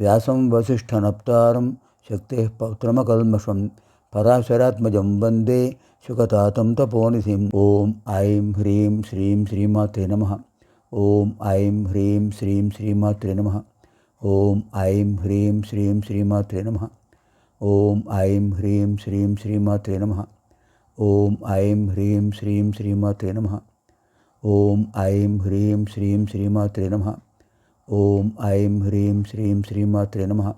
వ్యాసం వసిష్ఠనప్తారం శక్తే పౌత్రమకల్మషం పరాశరాత్మజం వందే సుఖతాతం తపోనిధిం ఓం ఐం హ్రీం శ్రీం శ్రీమాత్రే నమ. ఓం ఐం హ్రీం శ్రీం శ్రీమాత్రే నమ. ఓం ఐం హ్రీం శ్రీం శ్రీమాత్రే నమ. ఓం ఐం హ్రీం శ్రీం శ్రీమాత్రే నమ. ఓం ఐం హ్రీం శ్రీం శ్రీమాత్రే నమ. ఓం ఐం హ్రీం శ్రీం శ్రీమాత్రే నమ. ఓం ఐం హ్రీం శ్రీం శ్రీమాత్రే నమ.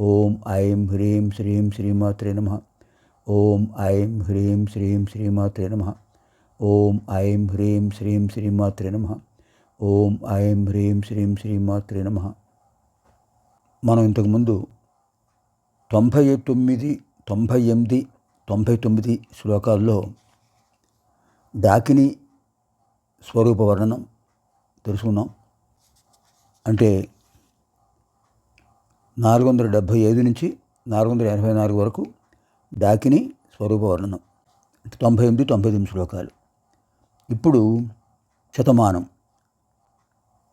ఓం ఐం హ్రీం శ్రీం శ్రీమాత్రే నమ. ఓం ఐం హ్రీం శ్రీం శ్రీమాత్రే నమ. ఓం ఐం హ్రీం శ్రీం శ్రీమాత్రే నమ. ఓం ఐం హ్రీం శ్రీం శ్రీమాత్రే నమ. మనం ఇంతకుముందు తొంభై తొమ్మిది తొంభై ఎనిమిది తొంభై తొమ్మిది శ్లోకాల్లో డాకిని స్వరూప వర్ణనం తెలుసుకున్నాం. అంటే నాలుగు వందల డెబ్భై ఐదు నుంచి నాలుగు వందల ఎనభై నాలుగు వరకు డాకిని స్వరూప వర్ణనం. తొంభై ఎనిమిది తొంభై తొమ్మిది శ్లోకాలు. ఇప్పుడు శతమానం.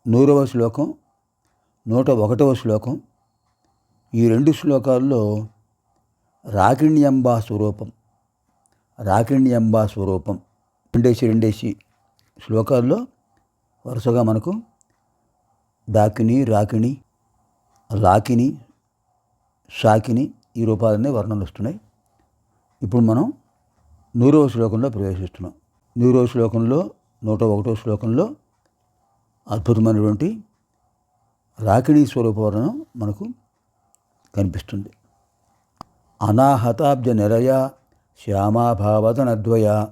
నూరవ శ్లోకం నూట ఒకటవ శ్లోకం. ఈ రెండు శ్లోకాల్లో రాకిణ్యంబా స్వరూపం రాకిణ్యంబా స్వరూపం రెండేసి రెండేసి శ్లోకాల్లో వరుసగా మనకు దాకిని రాకిణి లాకిని సాకిని ఈ రూపాలన్నీ వర్ణనలు వస్తున్నాయి. ఇప్పుడు మనం నూరవ శ్లోకంలో ప్రవేశిస్తున్నాం. నూరవ శ్లోకంలో నూట ఒకటో శ్లోకంలో అద్భుతమైనటువంటి రాకిణీ స్వరూప వర్ణనం మనకు కనిపిస్తుంది. అనాహతాబ్జ నిరయ శ్యామాభావతనద్వయ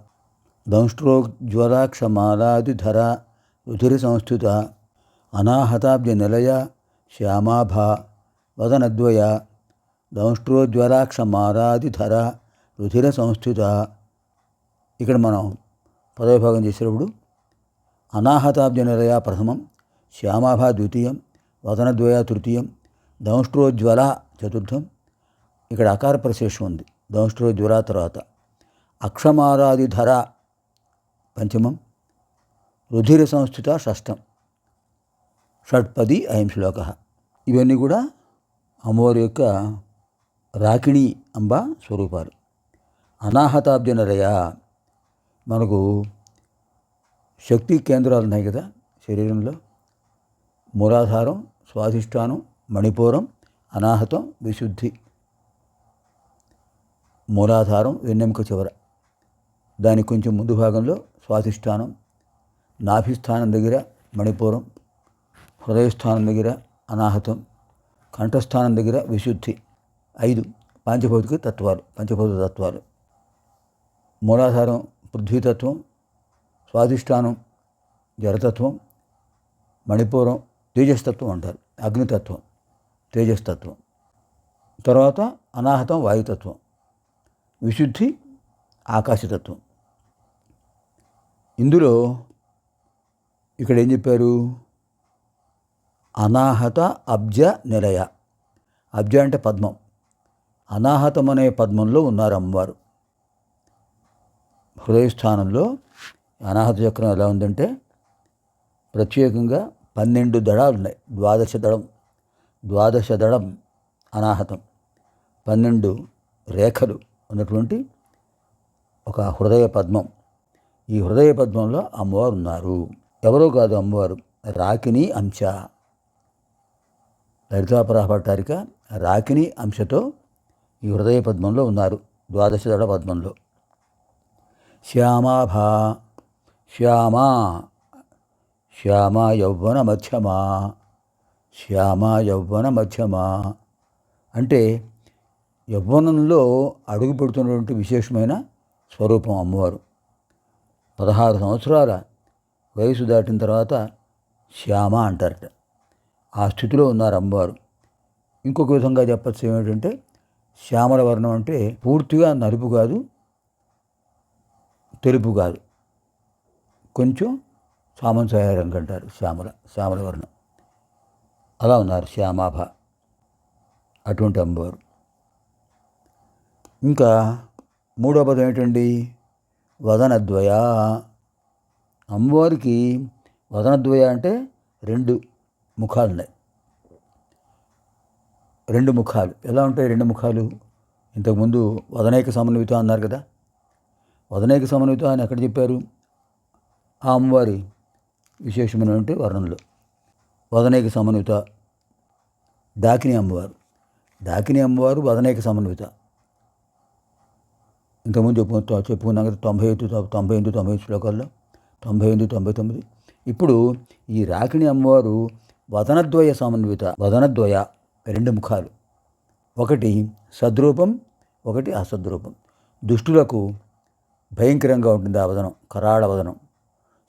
దంష్ట్రోజ్వరాక్షమాలాదిధర రుధిర సంస్థిత అనాహతాబ్జ నిలయ శ్యామాభా వదనద్వయ దంష్ట్రోజ్వరాక్షమారాదిధర రుధిర సంస్థిత ఇక్కడ మనం పదవ భాగం చేసేటప్పుడు అనాహతాబ్జ నిలయ ప్రథమం శ్యామాభా ద్వితీయం వదనద్వయ తృతీయం దంష్ట్రోజ్వల చతుర్థం. ఇక్కడ అకార ప్రశేషం ఉంది దంష్ట్రోజ్వల తర్వాత. అక్షమారాదిధర పంచమం రుధిర సంస్థిత షష్టం. షట్పది అయం శ్లోక. ఇవన్నీ కూడా అమ్మవారి యొక్క రాకిణి అంబ స్వరూపాలు. అనాహతాబ్జనరయ. మనకు శక్తి కేంద్రాలు ఉన్నాయి కదా శరీరంలో. మూలాధారం స్వాధిష్టానం మణిపూరం అనాహతం విశుద్ధి. మూలాధారం వెన్నెముక చివర. దాని కొంచెం ముందు భాగంలో స్వాధిష్టానం నాభిస్థానం దగ్గర మణిపూరం హృదయస్థానం దగ్గర అనాహతం కంఠస్థానం దగ్గర విశుద్ధి. ఐదు పాంచభౌతిక తత్వాలు పంచభౌతిక తత్వాలు. మూలాధారం పృథ్వీతత్వం స్వాధిష్టానం జరతత్వం మణిపూరం తేజస్తత్వం అంటారు. అగ్నితత్వం తేజస్తత్వం. తర్వాత అనాహతం వాయుతత్వం. విశుద్ధి ఆకాశతత్వం. ఇందులో ఇక్కడ ఏం చెప్పారు? అనాహత అబ్జ నిలయ. అబ్జ అంటే పద్మం. అనాహతం అనే పద్మంలో ఉన్నారు అమ్మవారు. హృదయస్థానంలో అనాహత చక్రం ఎలా ఉందంటే ప్రత్యేకంగా పన్నెండు దళాలు ఉన్నాయి. ద్వాదశ దళం ద్వాదశ దళం అనాహతం. పన్నెండు రేఖలు ఉన్నటువంటి ఒక హృదయ పద్మం. ఈ హృదయ పద్మంలో అమ్మవారు ఉన్నారు. ఎవరో కాదు అమ్మవారు. రాకిని అంశ. లలితాపరాహ భట్టారిక రాకిని అంశతో ఈ హృదయ పద్మంలో ఉన్నారు. ద్వాదశ దళ పద్మంలో. శ్యామాభా శ్యామా శ్యామ యౌవన మధ్యమా శ్యామ యౌవన మధ్యమా అంటే యవ్వనంలో అడుగు పెడుతున్నటువంటి విశేషమైన స్వరూపం అమ్మవారు. పదహారు సంవత్సరాల వయసు దాటిన తర్వాత శ్యామ అంటారట. ఆ స్థితిలో ఉన్నారు అమ్మవారు ఇంకొక విధంగా చెప్పచ్చు ఏమిటంటే శ్యామల వర్ణం అంటే పూర్తిగా నలుపు కాదు తెలుపు కాదు. కొంచెం సామంసాయ రంగు అంటారు శ్యామల శ్యామల వర్ణం. అలా ఉన్నారు శ్యామాభ అటువంటి అమ్మవారు ఇంకా మూడో పదం ఏంటండి వదనద్వయ. అమ్మవారికి వదనద్వయ అంటే రెండు. ముఖాలు ఉన్నాయి రెండు ముఖాలు. ఎలా ఉంటాయి రెండు ముఖాలు? ఇంతకుముందు వదనైక సమన్వితం అన్నారు కదా. వదనైక సమన్వితం అని ఎక్కడ చెప్పారు? ఆ అమ్మవారి విశేషమైనటువంటి వర్ణంలో వదనైక సమన్విత దాకిని అమ్మవారు. దాకిని అమ్మవారు వదనైక సమన్విత. ఇంతకుముందు చెప్పు చెప్పుకున్నాం కదా తొంభై ఐదు తొంభై ఎనిమిది తొంభై ఐదు శ్లోకాల్లో. తొంభై ఎనిమిది తొంభై తొమ్మిది. ఇప్పుడు ఈ రాకిణి అమ్మవారు వదనద్వయ సమన్విత వదనద్వయ రెండు ముఖాలు. ఒకటి సద్రూపం ఒకటి అసద్రూపం. దుష్టులకు భయంకరంగా ఉంటుంది ఆ వదనం కరాళ వదనం.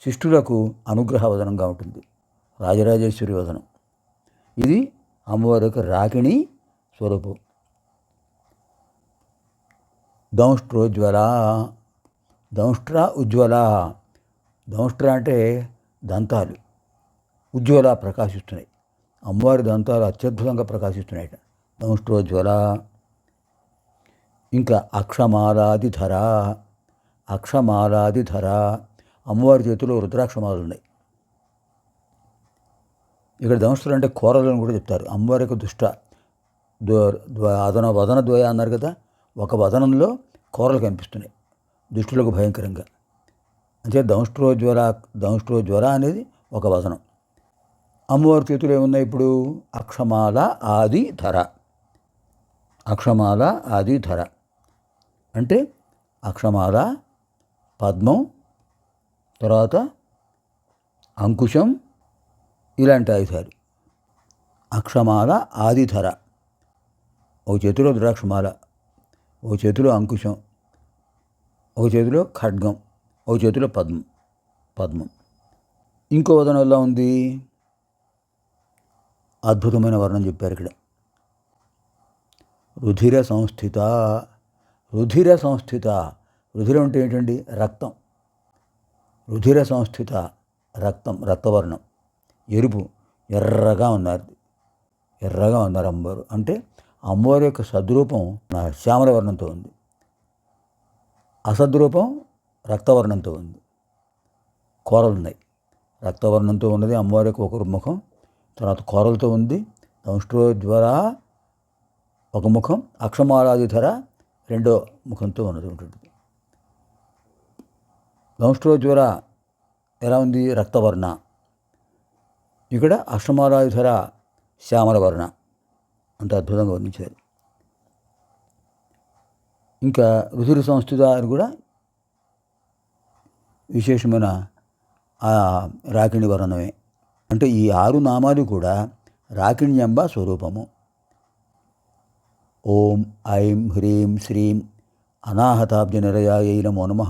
శిష్టులకు అనుగ్రహ వదనంగా ఉంటుంది రాజరాజేశ్వరి వదనం. ఇది అమ్మవారి యొక్క రాకిణి స్వరూపం. దంష్ట్రోజ్వల దంష్ట్ర ఉజ్వల. దంష్ట్ర అంటే దంతాలు. ఉజ్వల ప్రకాశిస్తున్నాయి. అమ్మవారి దంతాలు అత్యద్భుతంగా ప్రకాశిస్తున్నాయి దంష్ట్రోజ్వల ఇంకా అక్షమాలాది ధర అక్షమాలాది ధర అమ్మవారి చేతిలో రుద్రాక్షమాలు ఉన్నాయి. ఇక్కడ దంష్ట్రులు అంటే కూరలను కూడా చెప్తారు. అమ్మవారి యొక్క దుష్ట అదన వదన ద్వయ అన్నారు కదా ఒక వదనంలో కూరలు కనిపిస్తున్నాయి దుష్టులకు భయంకరంగా. అంటే దంష్ట్రోజ్వర దంష్ట్రోజ్వర అనేది ఒక వదనం. అమ్మవారి చేతులు ఏమున్నాయి ఇప్పుడు అక్షమాల ఆది ధర. అక్షమాల ఆది ధర. అంటే అక్షమాల పద్మం తర్వాత అంకుశం ఇలాంటి ఆయుధాలు. అక్షమాల ఆదిధర ఒక చేతిలో ద్రాక్షమాల ఒక చేతిలో అంకుశం ఒక చేతిలో ఖడ్గం ఒక చేతిలో పద్మం పద్మం. ఇంకో వదనం ఎలా ఉంది అద్భుతమైన వర్ణం చెప్పారు ఇక్కడ. రుధిర సంస్థిత రుధిర సంస్థిత. రుధిరం అంటే ఏంటండి? రక్తం. రుధిర సంస్థిత రక్తం రక్తవర్ణం. ఎరుపు ఎర్రగా ఉన్నారు. ఎర్రగా ఉన్నారు అమ్మవారు అంటే అమ్మవారి యొక్క సద్రూపం నా శ్యామల వర్ణంతో ఉంది. అసద్రూపం రక్తవర్ణంతో ఉంది. కూరలు ఉన్నాయి రక్తవర్ణంతో ఉన్నది అమ్మవారి యొక్క ఒకరు ముఖం తర్వాత కూరలతో ఉంది. దంష్ట్రోజ్వర ఒక ముఖం అక్షమాలాది ధర రెండో ముఖంతో ఉన్నది ఉంటుంది. దంష్ట్రోజ్వర ఎలా ఉంది? రక్తవర్ణ. ఇక్కడ అష్టమాలాది ధర శ్యామల వర్ణ అంత అద్భుతంగా వర్ణించారు. ఇంకా రుధిర సంస్థిత అని కూడా విశేషమైన ఆ రాకిణి వర్ణమే అంటే ఈ ఆరు నామాలు కూడా రాకిణ్యంబ స్వరూపము. ఓం ఐం హ్రీం శ్రీం అనాహతాబ్జ నిరయాయై నమో నమ.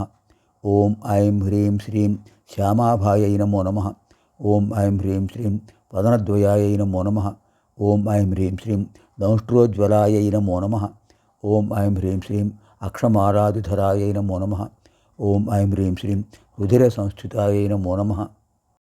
ఓం ఐం హ్రీం శ్రీం శ్యామాభాయై నమో నమ. ఓం ఐం హ్రీం శ్రీం వదనద్వయాయ నమో నమ. ఓం ఐం హ్రీం శ్రీం దంష్ట్రోజ్వలాయై నమో నమ. ఓం ఐం హ్రీం శ్రీం అక్షమారాధిధరాయై నమో నమ. ఓం ఐం హ్రీం శ్రీం రుధిర సంస్థితాయై నమో నమ.